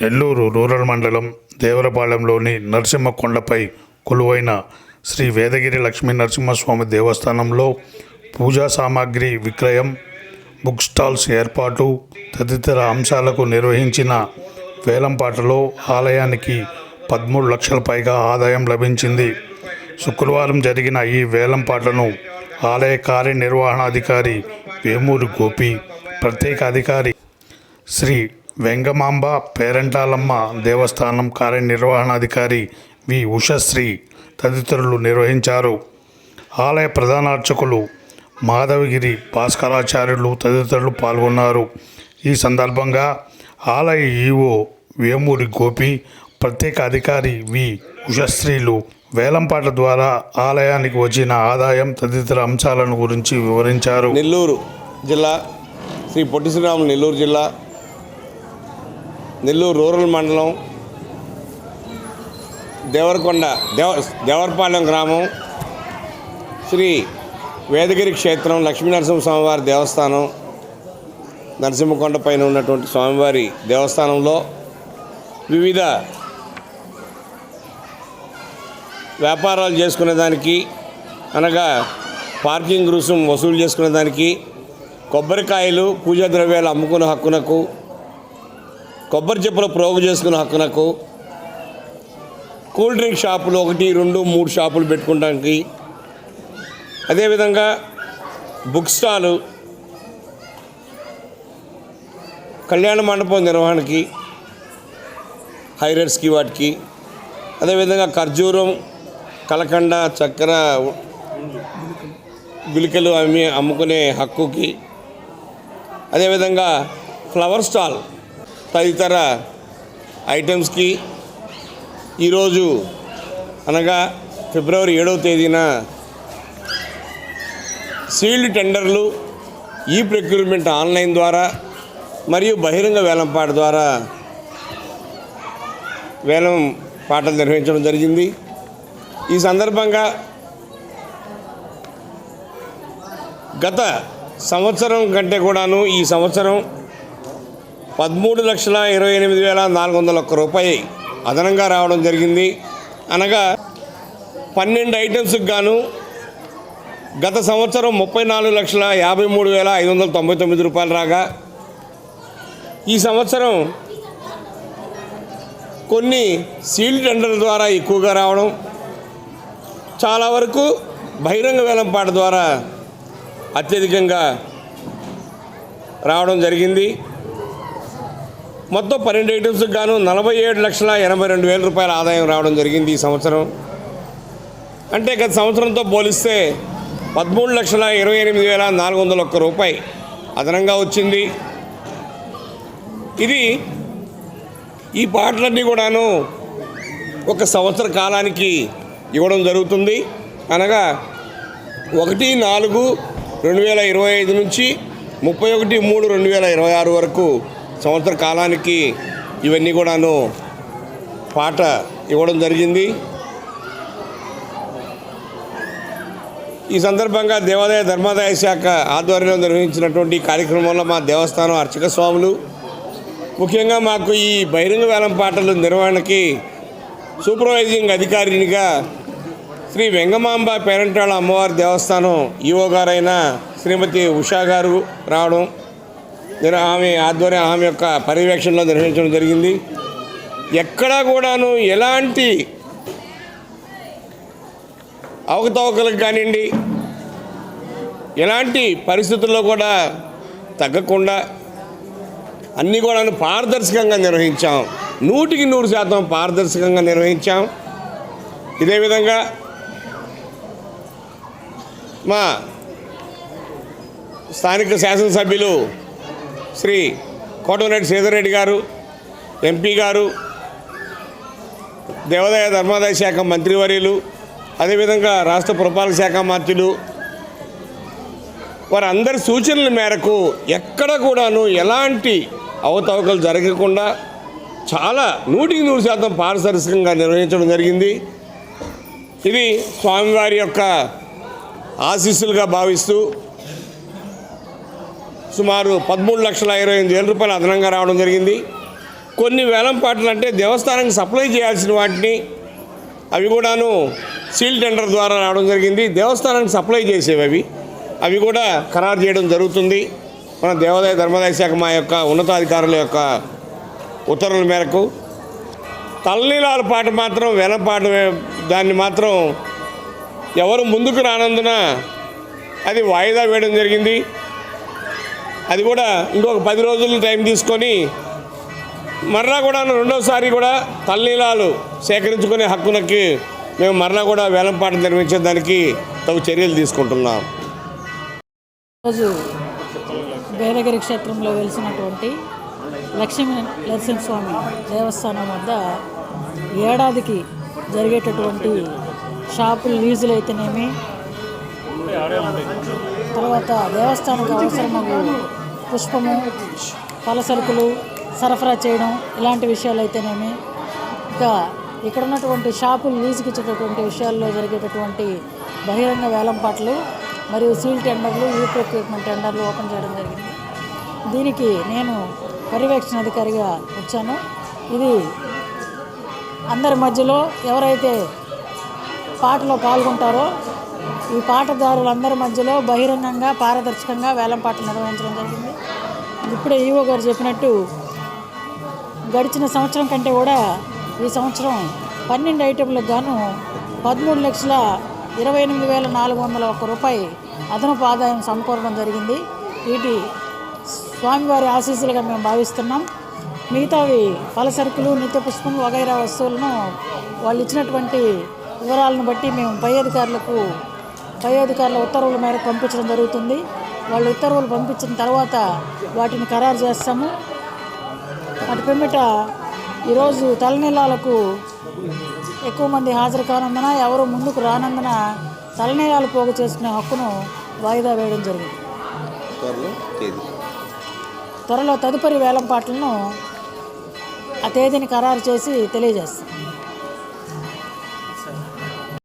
Nellore rural మండలం దేవరపాలెంలోని నరసింహకొండపై కొలువైన శ్రీ వేదగిరి లక్ష్మీ నరసింహస్వామి దేవస్థానంలో పూజా సామాగ్రి విక్రయం బుక్ స్టాల్స్ ఏర్పాటు తదితర అంశాలకు నిర్వహించిన వేలంపాటలో ఆలయానికి పదమూడు లక్షల పైగా ఆదాయం లభించింది. శుక్రవారం జరిగిన ఈ వేలంపాటను ఆలయ కార్యనిర్వహణాధికారి వేమూరి గోపి ప్రత్యేక అధికారి శ్రీ వెంగమాంబ పేరంటాలమ్మ దేవస్థానం కార్యనిర్వహణాధికారి వి. ఉషశ్రీ తదితరులు నిర్వహించారు. ఆలయ ప్రధాన అర్చకులు మాధవగిరి భాస్కరాచార్యులు తదితరులు పాల్గొన్నారు. ఈ సందర్భంగా ఆలయ ఈవో వేమూరి గోపి ప్రత్యేక అధికారి వి. ఉషశ్రీలు వేలంపాట ద్వారా ఆలయానికి వచ్చిన ఆదాయం తదితర అంశాలను గురించి వివరించారు. నెల్లూరు జిల్లా శ్రీ పొట్టి శ్రీరాములు నెల్లూరు జిల్లా నెల్లూరు రూరల్ మండలం దేవరకొండ దేవ దేవరపాలెం గ్రామం శ్రీ వేదగిరి క్షేత్రం లక్ష్మీనరసింహ స్వామివారి దేవస్థానం నరసింహకొండ పైన ఉన్నటువంటి స్వామివారి దేవస్థానంలో వివిధ వ్యాపారాలు చేసుకునేదానికి అనగా పార్కింగ్ రుసుం వసూలు చేసుకునేదానికి కొబ్బరికాయలు పూజా ద్రవ్యాలు అమ్ముకునే హక్కునకు కొబ్బరి చెప్పులు ప్రోగు చేసుకునే హక్కునకు కూల్ డ్రింక్ షాపులు ఒకటి రెండు మూడు షాపులు పెట్టుకోవడానికి అదేవిధంగా బుక్ స్టాలు కళ్యాణ మండపం నిర్వహణకి హైరర్స్కి వాటికి. అదేవిధంగా ఖర్జూరం కలకండ చక్కెర గులికలు అమ్మి అమ్ముకునే హక్కుకి. అదేవిధంగా ఫ్లవర్ స్టాల్. తదితర ఐటమ్స్కి ఈరోజు అనగా ఫిబ్రవరి ఏడవ తేదీన సీల్డ్ టెండర్లు ఈ ప్రక్యూర్మెంట్ ఆన్లైన్ ద్వారా మరియు బహిరంగ వేలంపాట ద్వారా వేలం పాటలు నిర్వహించడం జరిగింది. ఈ సందర్భంగా గత సంవత్సరం కంటే కూడాను ఈ సంవత్సరం పదమూడు లక్షల ఇరవై ఎనిమిది వేల నాలుగు వందల ఒక్క రూపాయి అదనంగా రావడం జరిగింది. అనగా పన్నెండు ఐటమ్స్కి గాను గత సంవత్సరం ముప్పై నాలుగు లక్షల యాభై మూడు వేల ఐదు వందల తొంభై తొమ్మిది రూపాయలు రాగా ఈ సంవత్సరం కొన్ని సీల్ టెండర్ల ద్వారా ఎక్కువగా రావడం చాలా వరకు బహిరంగ వేలంపాట ద్వారా అత్యధికంగా రావడం జరిగింది. మొత్తం పన్నెండు ఐటమ్స్కి గాను నలభై ఏడు లక్షల ఎనభై రెండు వేల రూపాయల ఆదాయం రావడం జరిగింది ఈ సంవత్సరం. అంటే గత సంవత్సరంతో పోలిస్తే పదమూడు లక్షల ఇరవై ఎనిమిది వేల నాలుగు వందల ఒక్క రూపాయి అదనంగా వచ్చింది. ఇది ఈ పాటలన్నీ కూడాను ఒక సంవత్సర కాలానికి ఇవ్వడం జరుగుతుంది. అనగా ఒకటి నాలుగు రెండు వేల ఇరవై ఐదు నుంచి ముప్పై ఒకటి మూడు రెండు వేల ఇరవై ఆరు వరకు సంవత్సర కాలానికి ఇవన్నీ కూడాను పాట ఇవ్వడం జరిగింది. ఈ సందర్భంగా దేవాదాయ ధర్మాదాయ శాఖ ఆధ్వర్యంలో నిర్వహించినటువంటి కార్యక్రమంలో మా దేవస్థానం అర్చక స్వాములు ముఖ్యంగా మాకు ఈ బహిరంగ వేలం పాటల నిర్వహణకి సూపర్వైజింగ్ అధికారినిగా శ్రీ వెంగమాంబ పేరంటాళ అమ్మవారి దేవస్థానం ఈవో గారైన శ్రీమతి ఉషా గారు రావడం ఆమె ఆధ్వర్యం ఆమె యొక్క పర్యవేక్షణలో నిర్వహించడం జరిగింది. ఎక్కడా కూడాను ఎలాంటి అవకతవకలకు కానివ్వండి ఎలాంటి పరిస్థితుల్లో కూడా తగ్గకుండా అన్నీ కూడా పారదర్శకంగా నిర్వహించాం. నూటికి నూరు శాతం పారదర్శకంగా నిర్వహించాం. ఇదే విధంగా మా స్థానిక శాసనసభ్యులు శ్రీ కోటమిరెడ్డి సీతారెడ్డి గారు ఎంపీ గారు దేవాదాయ ధర్మాదాయ శాఖ మంత్రివర్యులు అదేవిధంగా రాష్ట్ర పురపాలక శాఖ మంత్రులు. వారందరి సూచనల మేరకు ఎక్కడ కూడాను ఎలాంటి అవతవకలు జరగకుండా చాలా నూటికి నూరు శాతం పారదర్శకంగా నిర్వహించడం జరిగింది. ఇది స్వామివారి యొక్క ఆశీస్సులుగా భావిస్తూ సుమారు పదమూడు లక్షల ఇరవై ఎనిమిది వేల రూపాయలు అదనంగా రావడం జరిగింది. కొన్ని వేలం పాటలు అంటే దేవస్థానానికి సప్లై చేయాల్సిన వాటిని అవి కూడాను సీల్ టెండర్ ద్వారా రావడం జరిగింది. దేవస్థానానికి సప్లై చేసేవి అవి. అవి కూడా ఖరారు చేయడం జరుగుతుంది. మన దేవాదాయ ధర్మాదాయ శాఖ మా యొక్క ఉన్నతాధికారుల యొక్క ఉత్తర్వుల మేరకు తలనీలాల పాట మాత్రం వేలం పాట దాన్ని మాత్రం ఎవరు ముందుకు రానందున అది వాయిదా వేయడం జరిగింది. అది కూడా ఇంకొక పది రోజులు టైం తీసుకొని మరలా కూడా రెండోసారి కూడా తల్లీలాలు సేకరించుకునే హక్కునకి మేము మరలా కూడా వేలంపాట దానికి తగు చర్యలు తీసుకుంటున్నాం. రోజు వేదగిరి క్షేత్రంలో వెలిసినటువంటి లక్ష్మీ నరసింహస్వామి దేవస్థానం వద్ద ఏడాదికి జరిగేటటువంటి షాపులు లీజులు అయితేనేమి తర్వాత దేవస్థానానికి అవసరమగు పుష్పము పలసరుకులు సరఫరా చేయడం ఇలాంటి విషయాలు అయితేనేమి ఇంకా ఇక్కడ ఉన్నటువంటి షాపులు లీజుకి ఇచ్చేటటువంటి విషయాల్లో జరిగేటటువంటి బహిరంగ వేలంపాట్లు మరియు సీల్ టెండర్లు యూ ప్రొక్యూర్మెంట్ టెండర్లు ఓపెన్ చేయడం జరిగింది. దీనికి నేను పర్యవేక్షణ అధికారిగా వచ్చాను. ఇది అందరి మధ్యలో ఎవరైతే పాటలో పాల్గొంటారో ఈ పాటదారులందరి మధ్యలో బహిరంగంగా పారదర్శకంగా వేలం నిర్వహించడం జరిగింది. ఇప్పుడే ఈవో గారు చెప్పినట్టు గడిచిన సంవత్సరం కంటే కూడా ఈ సంవత్సరం పన్నెండు ఐటెంలకు గాను పదమూడు లక్షల ఇరవై ఎనిమిది వేల నాలుగు వందల ఒక్క రూపాయి అదనపు ఆదాయం సమకూరడం జరిగింది. వీటి స్వామివారి ఆశీస్సులుగా మేము భావిస్తున్నాం. మిగతావి పలసరుకులు నిత్య పుష్పం వగైరా వస్తువులను వాళ్ళు ఇచ్చినటువంటి వివరాలను బట్టి మేము పై అధికారులకు పై అధికారుల ఉత్తర్వుల మేరకు పంపించడం జరుగుతుంది. వాళ్ళు ఉత్తర్వులు పంపించిన తర్వాత వాటిని ఖరారు చేస్తాము. అటు పిమ్మట ఈరోజు తలనీలాలకు ఎక్కువ మంది హాజరు కానందున ఎవరు ముందుకు రానందున తలనీలాలు పోగు చేసుకునే హక్కును వాయిదా వేయడం జరిగింది త్వరలో తదుపరి వేలంపాట్లను ఆ తేదీని ఖరారు చేసి తెలియజేస్తాం.